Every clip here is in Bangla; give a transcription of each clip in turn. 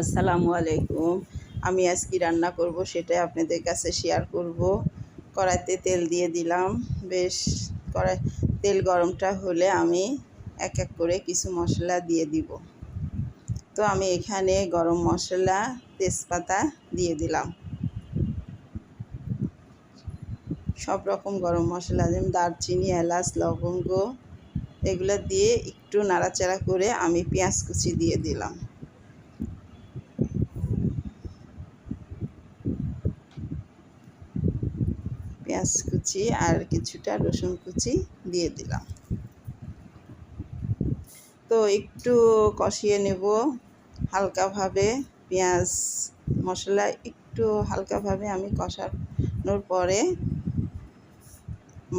আসসালামু আলাইকুম। আমি আজ কি রান্না করব, সেটাই আপনাদের কাছে শেয়ার করব। কড়াইতে তেল দিয়ে দিলাম। বেশ, কড়াই, তেল গরমটা হলে আমি এক এক করে কিছু মশলা দিয়ে দিব। তো আমি এখানে গরম মশলা, তেজপাতা দিয়ে দিলাম। সব রকম গরম মশলা, যেমন দারচিনি, এলাচ, লবঙ্গ, এগুলো দিয়ে একটু নাড়াচাড়া করে আমি পেঁয়াজ কুচি দিয়ে দিলাম। পেঁয়াজ কুচি আর কিছুটা রসুন কুচি দিয়ে দিলাম। তো একটু কষিয়ে নেব হালকাভাবে পেঁয়াজ মশলা একটু হালকাভাবে আমি কষানোর পরে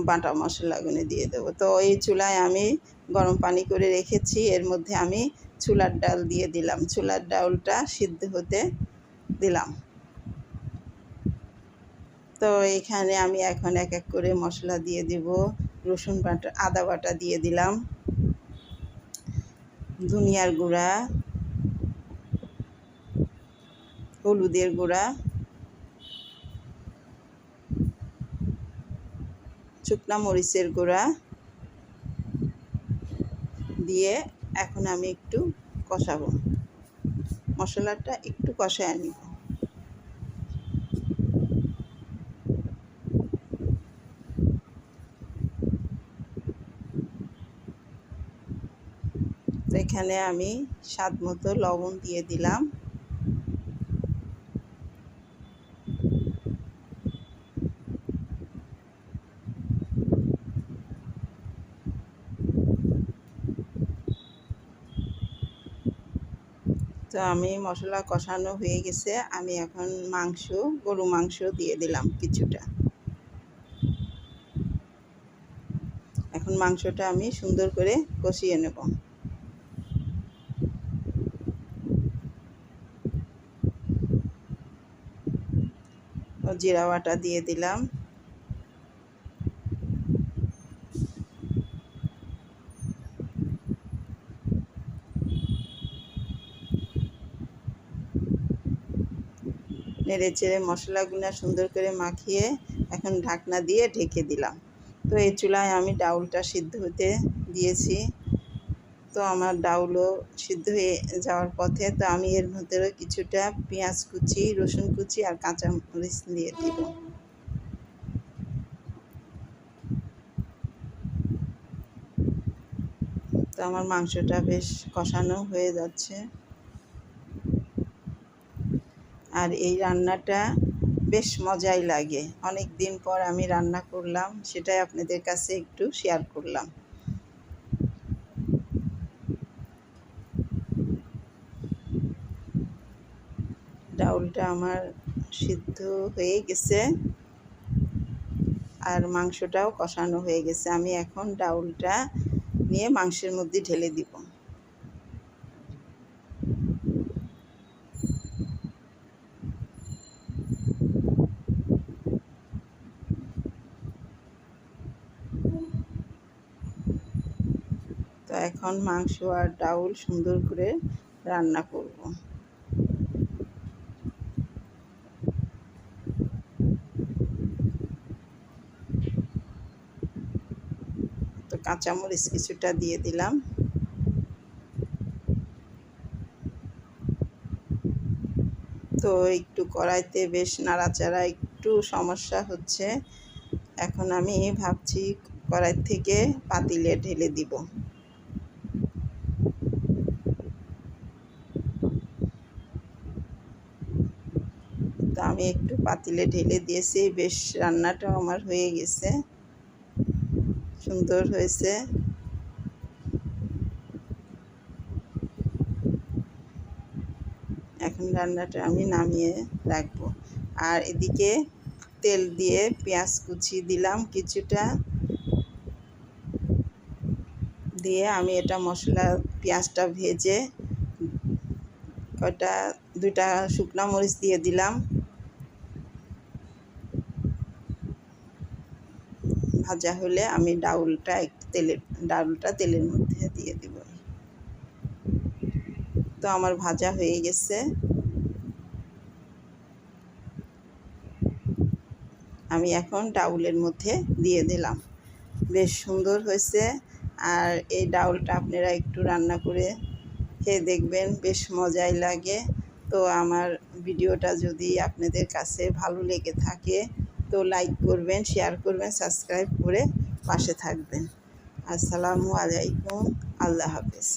বাটা মশলাগুলো দিয়ে দেবো। তো এই চুলায় আমি গরম পানি করে রেখেছি, এর মধ্যে আমি চুলার ডাল দিয়ে দিলাম। চুলার ডাউলটা সিদ্ধ হতে দিলাম। তো এখানে আমি এখন এক এক করে মশলা দিয়ে দিব, রসুন বাটা, আদা বাটা দিয়ে দিলাম, ধনিয়ার গুঁড়া, হলুদের গুঁড়া, শুকনা মরিচের গুঁড়া দিয়ে এখন আমি একটু কষাবো। মশলাটা একটু কষায় নিব। এখানে আমি স্বাদ মতো লবণ দিয়ে দিলাম। তো আমি মশলা কষানো হয়ে গেছে। আমি এখন মাংস, গরু মাংস দিয়ে দিলাম কিছুটা। এখন মাংসটা আমি সুন্দর করে কষিয়ে নেব। জিরা দিয়ে দিলাম। নেড়ে চেড়ে মশলাগুলো সুন্দর করে মাখিয়ে এখন ঢাকনা দিয়ে ঢেকে দিলাম। তো এই চুলায় আমি ডাউলটা সিদ্ধ হতে দিয়েছি। তো আমার ডাউলও সিদ্ধ হয়ে যাওয়ার পথে তো আমি এর ভেতরে কিছুটা পেঁয়াজ কুচি, রসুন কুচি আর কাঁচা মরিচ দিয়ে দিব। তো আমার মাংসটা বেশ কষানো হয়ে যাচ্ছে। আর এই রান্নাটা বেশ মজাই লাগে। অনেক দিন পর আমি রান্না করলাম, সেটাই আপনাদের কাছে একটু শেয়ার করলাম। ডাউলটা আমার সিদ্ধ হয়ে গেছে আর মাংসটাও কষানো হয়ে গেছে। আমি এখন ডাউলটা নিয়ে মাংসের মধ্যে ঢেলে দিব। তো এখন মাংস আর ডাউল সুন্দর করে রান্না করব। কাঁচামরিচ কিছুটা দিয়ে দিলাম। তো একটু কড়াইতে বেশ নাড়াচাড়া, একটু সমস্যা হচ্ছে। এখন আমি ভাবছি কড়াই থেকে পাতিলে ঢেলে দিব। তো আমি একটু পাতিলে ঢেলে দিয়েছি, বেশ রান্নাটাও আমার হয়ে গেছে। সুন্দর হয়েছে। এখন রান্নাটা আমি নামিয়ে রাখব। আর এদিকে তেল দিয়ে পেঁয়াজ কুচি দিলাম কিছুটা। দিয়ে আমি এটা মশলা, পেঁয়াজটা ভেজে কয়টা দুটা শুকনো মরিচ দিয়ে দিলাম। ভাজা হলে আমি ডাউলটা একটু তেলের ডাউলটা তেলের মধ্যে দিয়ে দিব। তো আমার ভাজা হয়ে গেছে। আমি এখন ডাউলের মধ্যে দিয়ে দিলাম। বেশ সুন্দর হয়েছে। আর এই ডাউলটা আপনারা একটু রান্না করে খেয়ে দেখবেন, বেশ মজাই লাগে। তো আমার ভিডিওটা যদি আপনাদের কাছে ভালো লেগে থাকে তো লাইক করবেন শেয়ার করবেন সাবস্ক্রাইব করে পাশে থাকবেন। আসসালামু আলাইকুম আল্লাহ হাফেজ।